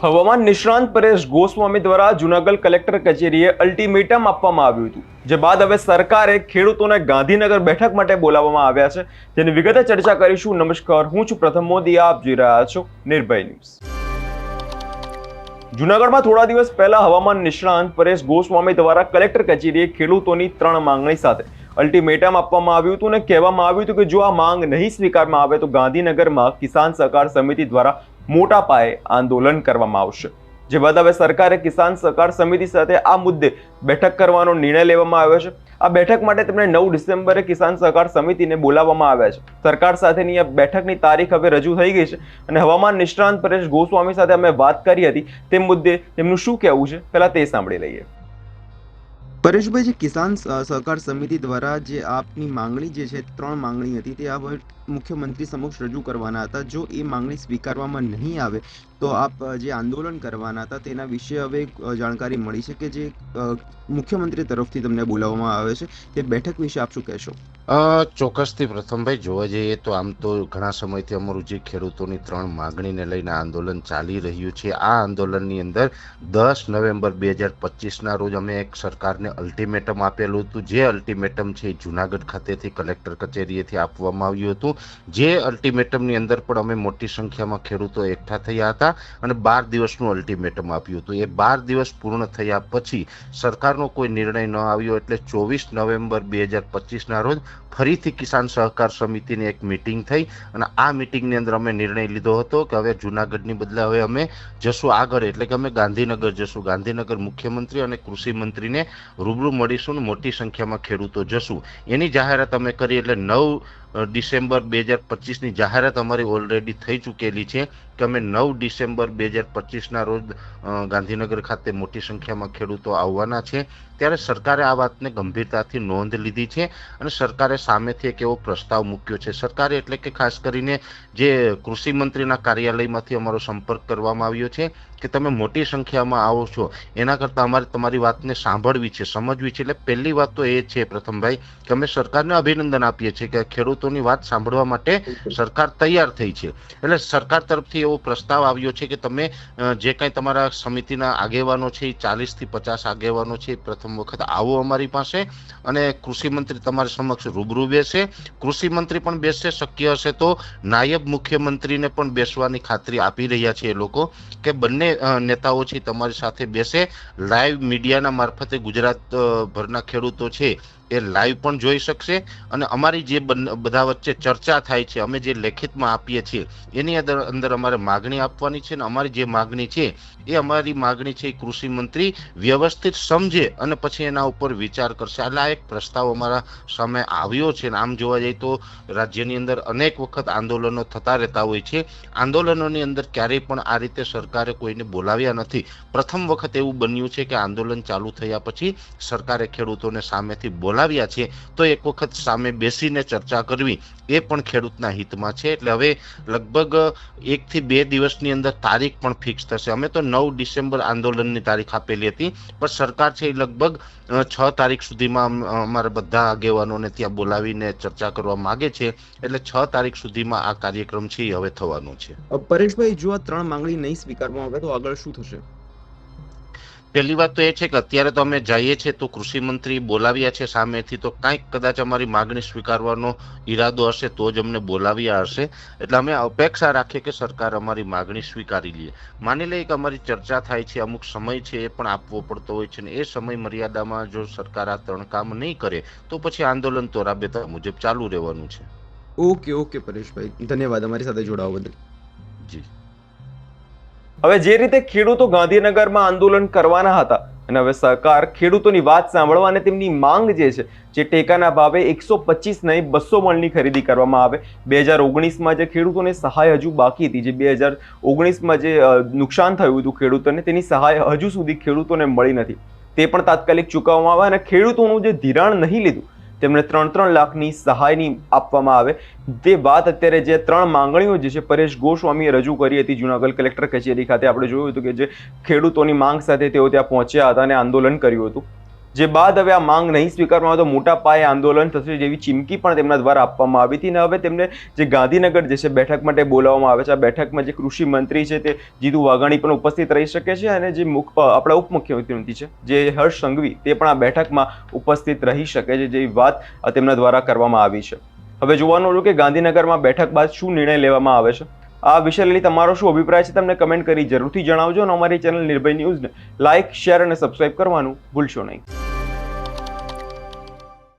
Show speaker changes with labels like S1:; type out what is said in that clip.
S1: હવામાન નિષ્ણાંત પરેશ ગોસ્વામી દ્વારા જુનાગઢ કલેક્ટર કચેરીએ અલ્ટિમેટમ આપવામાં આવ્યું હતું. જે બાદ હવે સરકારે ખેડૂતોને ગાંધીનગર બેઠક માટે બોલાવવામાં આવ્યા છે. જેની વિગતે ચર્ચા કરીશું. નમસ્કાર, હું છું પ્રથમ મોદી. આપ જોઈ રહ્યા છો નિર્ભય ન્યૂઝ. જુનાગઢમાં થોડા દિવસ પહેલા હવામાન નિષ્ણાંત પરેશ ગોસ્વામી દ્વારા કલેક્ટર કચેરીએ ખેડૂતોની ત્રણ માંગણી સાથે અલ્ટિમેટમ આપવામાં આવ્યું હતું અને કહેવામાં આવ્યું હતું કે જો આ માંગ નહીં સ્વીકારવામાં આવે તો ગાંધીનગરમાં કિસાન સહકાર સમિતિ દ્વારા મોટા પાયે આંદોલન કરવામાં આવશે. જે બાદ હવે સરકારે કિસાન સહકાર સમિતિ સાથે આ મુદ્દે બેઠક કરવાનો નિર્ણય લેવામાં આવ્યો છે. આ બેઠક માટે તેમણે નવ ડિસેમ્બરે કિસાન સહકાર સમિતિને બોલાવવામાં આવ્યા છે. સરકાર સાથેની આ બેઠકની તારીખ હવે રજૂ થઈ ગઈ છે અને હવામાન નિષ્ણાંત પરેશ ગોસ્વામી સાથે અમે વાત કરી હતી તે મુદ્દે તેમનું શું કહેવું છે? પહેલાં તે સાંભળી લઈએ.
S2: પરેશભાઈ જે કિસાન સહકાર સમિતિ દ્વારા જે આપની માંગણી જે છે ત્રણ માંગણી હતી તે આ મુખ્યમંત્રી સમક્ષ રજૂ કરવાના હતા જો એ માંગણી સ્વીકારવામાં નહીં આવે તો આપ જે આંદોલન કરવાના હતા તેના વિશે હવે જાણકારી મળી છે કે જે મુખ્યમંત્રી તરફથી તમને બોલાવવામાં આવે છે તે બેઠક વિશે આપ શું કહેશો?
S3: ચોક્કસથી પ્રથમભાઈ જોવા જઈએ તો આમ તો ઘણા સમયથી અમારું જે ખેડૂતોની ત્રણ માગણીને લઈને આંદોલન ચાલી રહ્યું છે. આ આંદોલનની અંદર દસ નવેમ્બર બે હજાર પચીસના રોજ અમે એક સરકારને અલ્ટિમેટમ આપેલું હતું. જે અલ્ટિમેટમ છે જુનાગઢ ખાતેથી કલેક્ટર કચેરીએથી આપવામાં આવ્યું હતું. જે અલ્ટિમેટમની અંદર પણ અમે મોટી સંખ્યામાં ખેડૂતો એકઠા થયા હતા. અને બાર દિવસનું અલ્ટિમેટમ આપ્યું હતું. એ બાર દિવસ પૂર્ણ થયા પછી સરકારનો કોઈ નિર્ણય ન આવ્યો એટલે ચોવીસ નવેમ્બર બે હજાર પચીસના રોજ ફરીથી કિસાન સહકાર સમિતિની એક મિટિંગ થઈ અને આ મિટિંગની અંદર અમે નિર્ણય લીધો હતો કે હવે જુનાગઢની બદલે હવે અમે જશું આગળ એટલે કે અમે ગાંધીનગર જશું. ગાંધીનગર મુખ્યમંત્રી અને કૃષિ મંત્રીને રૂબરૂ મળીશું ને મોટી સંખ્યામાં ખેડૂતો જશું. એની જાહેરાત અમે કરી એટલે નવ ડિસેમ્બર બે હજાર પચીસની જાહેરાત અમારી ઓલરેડી થઈ ચૂકેલી છે કે અમે નવ ડિસેમ્બર બે હજાર પચીસના રોજ ગાંધીનગર ખાતે મોટી સંખ્યામાં ખેડૂતો આવવાના છે. ત્યારે સરકારે આ વાતને ગંભીરતાથી નોંધ લીધી છે અને સરકારે સામેથી એક એવો પ્રસ્તાવ મૂક્યો છે. સરકારે એટલે કે ખાસ કરીને જે કૃષિ મંત્રીના કાર્યાલયમાંથી અમારો સંપર્ક કરવામાં આવ્યો છે કે તમે મોટી સંખ્યામાં આવો છો, એના કરતાં અમારે તમારી વાતને સાંભળવી છે, સમજવી છે. એટલે પહેલી વાત તો એ છે, પ્રથમભાઈ, કે અમે સરકારને અભિનંદન આપીએ છીએ કે ખેડૂતોની વાત સાંભળવા માટે સરકાર તૈયાર થઈ છે. એટલે સરકાર તરફથી એવો પ્રસ્તાવ આવ્યો છે કે તમે જે કાંઈ તમારા સમિતિના આગેવાનો છે, એ ચાલીસથી પચાસ આગેવાનો છે પ્રથમ વખત આવો અમારી પાસે. અને કૃષિ મંત્રી તમારી સમક્ષ રૂબરૂ બેસે. કૃષિ મંત્રી પણ બેસશે, શક્ય હશે તો નાયબ મુખ્યમંત્રીને પણ બેસવાની ખાતરી આપી રહ્યા છે એ લોકો, કે બંને નેતાઓ છે તમારી સાથે બેસે. લાઈવ મીડિયાના મારફતે ગુજરાત ભરના ખેડૂતો છે એ લાઈવ પણ જોઈ શકશે અને અમારી જે બધા વચ્ચે ચર્ચા થાય છે, અમે જે લેખિતમાં આપીએ છીએ, એની અંદર અમારે માગણી આપવાની છે ને અમારી જે માગણી છે, એ અમારી માગણી છે એ કૃષિ મંત્રી વ્યવસ્થિત સમજે અને પછી એના ઉપર વિચાર કરશે. એટલે આ એક પ્રસ્તાવ અમારા સામે આવ્યો છે ને આમ જોવા જઈએ તો રાજ્યની અંદર અનેક વખત આંદોલનો થતા રહેતા હોય છે. આંદોલનોની અંદર ક્યારેય પણ આ રીતે સરકારે કોઈને બોલાવ્યા નથી. પ્રથમ વખત એવું બન્યું છે કે આંદોલન ચાલુ થયા પછી સરકારે ખેડૂતોને સામેથી બોલાવ્યા છે, તો એક વખત સામે બેસીને ચર્ચા કરવી એ પણ ખેડૂતના હિતમાં છે. એટલે હવે લગભગ એકથી બે દિવસની અંદર તારીખ પણ ફિક્સ થશે. અમે તો નવ ડિસેમ્બર આંદોલનની તારીખ આપેલી હતી, પણ સરકાર છે એ લગભગ છ તારીખ સુધીમાં અમારા બધા આગેવાનોને ત્યાં બોલાવીને ચર્ચા કરવા માગે છે. એટલે છ તારીખ સુધીમાં આ કાર્યક્રમ છે એ હવે થવાનો છે.
S2: પરેશભાઈ, જો આ ત્રણ માંગણી નહીં સ્વીકારવામાં આવે તો આગળ શું થશે?
S3: પહેલી વાત તો એ છે કે અત્યારે તો અમે જઈએ છીએ તો કૃષિ મંત્રી બોલાવ્યા છે સામેથી તો કાંઈક કદાચ અમારી માગણી સ્વીકારવાનો ઈરાદો હશે તો જ અમને બોલાવ્યા હશે. એટલે અમે અપેક્ષા રાખીએ કે સરકાર અમારી માગણી સ્વીકારી લે. માની લઈએ કે અમારી ચર્ચા થાય છે અમુક સમય છે એ પણ આપવો પડતો હોય છે ને એ સમય મર્યાદામાં જો સરકાર આ ત્રણ કામ નહીં કરે તો પછી આંદોલન તો રાબેતા મુજબ ચાલુ રહેવાનું છે.
S2: ઓકે ઓકે પરેશભાઈ ધન્યવાદ અમારી સાથે જોડાવા બદલ.
S3: જી.
S1: હવે જે રીતે ખેડૂતો ગાંધીનગરમાં આંદોલન કરવાના હતા અને હવે સરકાર ખેડૂતોની વાત સાંભળવા અને તેમની માંગ જે છે, જે ટેકાના ભાવે એકસો પચીસ નહીં, બસો મણની ખરીદી કરવામાં આવે. બે હજાર ઓગણીસમાં જે ખેડૂતોને સહાય હજુ બાકી હતી, જે બે હજાર ઓગણીસમાં જે નુકસાન થયું હતું ખેડૂતોને, તેની સહાય હજુ સુધી ખેડૂતોને મળી નથી. તે પણ તાત્કાલિક ચૂકવવામાં આવે અને ખેડૂતોનું જે ધિરાણ નહીં લીધું તેમને ત્રણ ત્રણ લાખની સહાયની આપવામાં આવે. તે વાત અત્યારે જે ત્રણ માંગણીઓ જે છે, પરેશ ગોસ્વામીએ રજૂ કરી હતી જુનાગઢ કલેક્ટર કચેરી ખાતે. આપણે જોયું હતું કે જે ખેડૂતોની માંગ સાથે તેઓ ત્યાં પહોંચ્યા હતા અને આંદોલન કર્યું હતું. જે બાદ હવે આ માંગ નહીં સ્વીકારવામાં આવે તો મોટા પાયે આંદોલન થશે જેવી ચીમકી પણ તેમના દ્વારા આપવામાં આવી હતી. અને હવે તેમને જે ગાંધીનગર જે છે, બેઠક માટે બોલાવવામાં આવે છે. આ બેઠકમાં જે કૃષિ મંત્રી છે તે જીતુ વાઘાણી પણ ઉપસ્થિત રહી શકે છે અને જે મુખ આપણા ઉપમુખ્યમંત્રી છે, જે હર્ષ સંઘવી તે પણ આ બેઠકમાં ઉપસ્થિત રહી શકે છે જેવી વાત તેમના દ્વારા કરવામાં આવી છે. હવે જોવાનું રહ્યું કે ગાંધીનગરમાં બેઠક બાદ શું નિર્ણય લેવામાં આવે છે? આ વિષય લઈને તમારો શું અભિપ્રાય છે તમને કમેન્ટ કરી જરૂરથી જણાવજો અને અમારી ચેનલ નિર્ભય ન્યૂઝને લાઇક, શેર અને સબસ્ક્રાઇબ કરવાનું ભૂલશો નહીં.